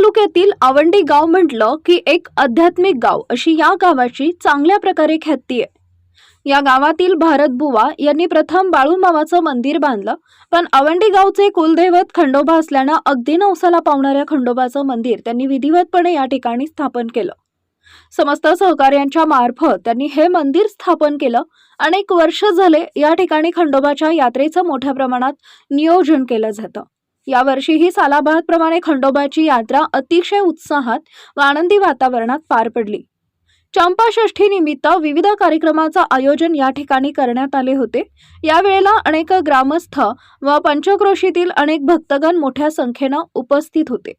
तालुक्यातील आवंडी गाव म्हटलं की एक आध्यात्मिक गाव अशी या गावाची चांगल्या प्रकारे ख्याती आहे. या गावातील भारत बुवा यांनी प्रथम बाळूमामाचं मंदिर बांधलं पण आवंडी गावचे कुलदैवत खंडोबा असल्यानं अगदी नवसाला पावणाऱ्या खंडोबाचं मंदिर त्यांनी विधिवतपणे या ठिकाणी स्थापन केलं. समस्त सहकार्यांच्या मार्फत त्यांनी हे मंदिर स्थापन केलं. अनेक वर्ष झाले या ठिकाणी खंडोबाच्या यात्रेचं मोठ्या प्रमाणात नियोजन केलं जातं. यावर्षीही सालाबादप्रमाणे खंडोबाची यात्रा अतिशय उत्साहात व आनंदी वातावरणात पार पडली. चंपाषष्ठी निमित्त विविध कार्यक्रमाचं आयोजन या ठिकाणी करण्यात आले होते. यावेळेला अनेक ग्रामस्थ व पंचक्रोशीतील अनेक भक्तगण मोठ्या संख्येनं उपस्थित होते.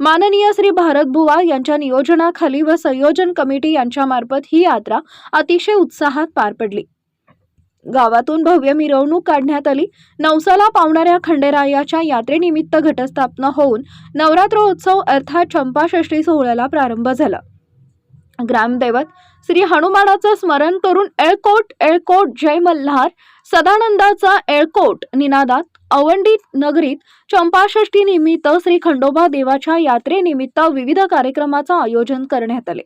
माननीय श्री भारतबुवा यांच्या नियोजनाखाली व संयोजन कमिटी यांच्यामार्फत ही यात्रा अतिशय उत्साहात पार पडली. गावातून भव्य मिरवणूक काढण्यात आली. नवसाला पावणाऱ्या खंडेरायाच्या यात्रेनिमित्त घटस्थापना होऊन नवरात्रोत्सव अर्थात चंपाषष्ठी सोहळ्याला प्रारंभ झाला. ग्रामदैवत श्री हनुमानाचं स्मरण करून एळकोट एळकोट जय मल्हार सदानंदाचा एळकोट निनादात अवंडी नगरीत चंपाषष्ठी निमित्त श्री खंडोबा देवाच्या यात्रेनिमित्त विविध कार्यक्रमाचं आयोजन करण्यात आले.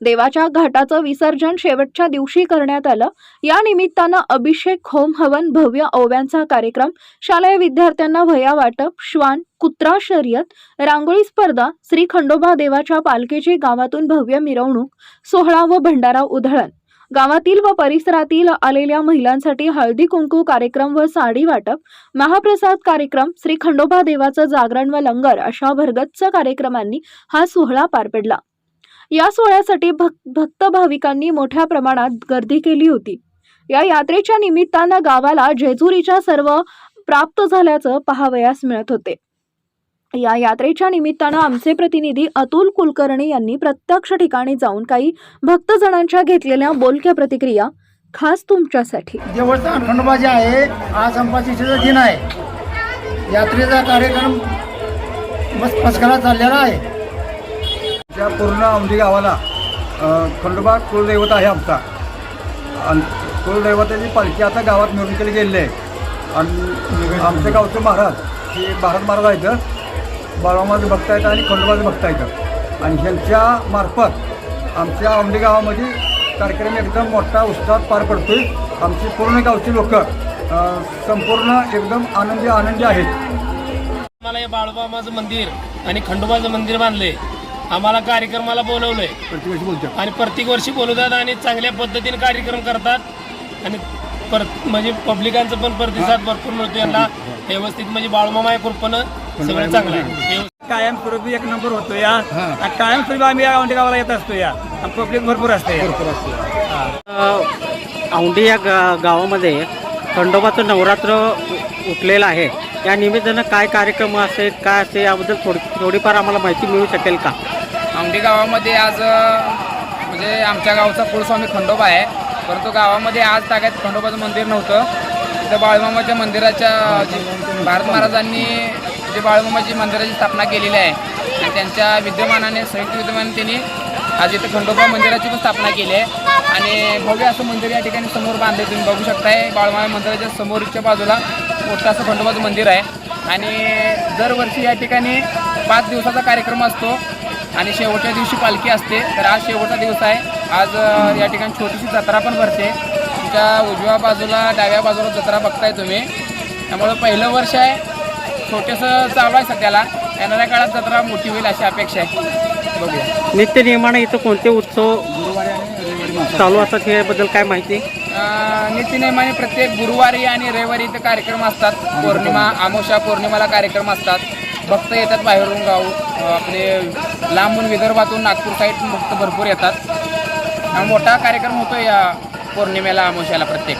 देवाच्या घाटाचं विसर्जन शेवटच्या दिवशी करण्यात आलं. या निमित्तानं अभिषेक होम हवन भव्य ओव्यांचा कार्यक्रम शालेय विद्यार्थ्यांना वह्या वाटप श्वान कुत्रा शर्यत रांगोळी स्पर्धा श्री खंडोबा देवाच्या पालखीची गावातून भव्य मिरवणूक सोहळा व भंडारा उधळण. गावातील व परिसरातील आलेल्या महिलांसाठी हळदी कुंकू कार्यक्रम व साडी वाटप महाप्रसाद कार्यक्रम श्री खंडोबा देवाचं जागरण व लंगर अशा भरगच्च कार्यक्रमांनी हा सोहळा पार पडला. या सोहळ्यासाठी भक्त भाविकांनी मोठ्या प्रमाणात गर्दी केली होती. या यात्रेच्या निमित्तानं गावाला जेजुरीच्या सर्व प्राप्त झाल्याचं पाहावयास मिळत होते. या यात्रेच्या निमित्तानं आमचे प्रतिनिधी अतुल कुलकर्णी यांनी प्रत्यक्ष ठिकाणी जाऊन काही भक्तजणांच्या घेतलेल्या बोलक्या प्रतिक्रिया खास तुमच्यासाठी. देवस्थान खंडोबा जे आहे आज संपातीचा दिन आहे. यात्रेचा कार्यक्रम बस मस्करा चाललेला आहे. त्या पूर्ण औंधी गावाला खंडोबा कुलदैवत आहे आमचा. आणि कुलदैवताची पालखी आता गावात मिळून केली गेलेली आहे. आणि आमच्या गावचे महाराज हे भारत महाराज आहेत. बाळामाचं भक्त आहेत आणि खंडोबाचं भक्त आहेत. आणि ह्यांच्या मार्फत आमच्या औंढी गावामध्ये कार्यक्रम एकदम मोठा उत्साहात पार पडतोय. आमची पूर्ण गावची लोक संपूर्ण एकदम आनंदी आनंदी आहेत. मला हे बाळबामाचं मंदिर आणि खंडोबाचं मंदिर बांधले आम्हाला कार्यक्रमाला बोलवलंय. आणि प्रत्येक वर्षी बोलवतात आणि चांगल्या पद्धतीने कार्यक्रम करतात. आणि पर म्हणजे पब्लिकांचा पण प्रतिसाद भरपूर मिळतो यांना. व्यवस्थित म्हणजे बाळूमामा या कृपनं सगळं चांगलं आहे. कायमस्वरूपी एक नंबर होतो या आणि कायमस्वरूपी आम्ही या औंढे गावाला येत असतो या आणि पब्लिक भरपूर असते औंढी या गा गावामध्ये खंडोबाचं नवरात्र उ- उठलेलं आहे. या निमित्तानं काय कार्यक्रम असेल काय असेल याबद्दल थोडी थोडीफार आम्हाला माहिती मिळू शकेल का? औंढी गावामध्ये आज म्हणजे आमच्या गावचा कुळस्वामी खंडोबा आहे. परंतु गावामध्ये आज ताग्यात खंडोबाचं मंदिर नव्हतं. तिथं बाळूमामाच्या मंदिराच्या भारत महाराजांनी जे बाळूमामाची मंदिराची स्थापना केलेली आहे. आणि त्यांच्या विद्यमानाने संयुक्त विद्यमाने त्यांनी आज इथं खंडोबा मंदिराची पण स्थापना केली आहे. आणि भव्य असं मंदिर या ठिकाणी समोर बांधले तुम्ही बघू शकताय बाळूमामा मंदिराच्या समोरच्या बाजूला मोठं असं खंडोबाचं मंदिर आहे. आणि दरवर्षी या ठिकाणी पाच दिवसाचा कार्यक्रम असतो. आणि शेवटच्या दिवशी पालखी असते. तर आज शेवटचा दिवस आहे. आज या ठिकाणी छोटीशी जत्रा पण भरते. तुमच्या उजव्या बाजूला डाव्या बाजूला जत्रा बघताय तुम्ही. त्यामुळं पहिलं वर्ष आहे. छोटंसं चालू आहे सध्याला. येणाऱ्या काळात जत्रा मोठी होईल अशी अपेक्षा आहे. बघूया. नित्य नियमाने इथं कोणते उत्सव चालू असतात याबद्दल काय माहिती? अ, नित्यनेमाने प्रत्येक गुरुवारी आणि रविवारी इथे कार्यक्रम असतात. पौर्णिमा अमावस्या पौर्णिमाला कार्यक्रम असतात. भक्त येतात बाहेरून गाव आपले लांबून विदर्भातून नागपूर साईड भक्त भरपूर येतात. हा मोठा कार्यक्रम होतो या पौर्णिमेला अमावस्याला प्रत्येक.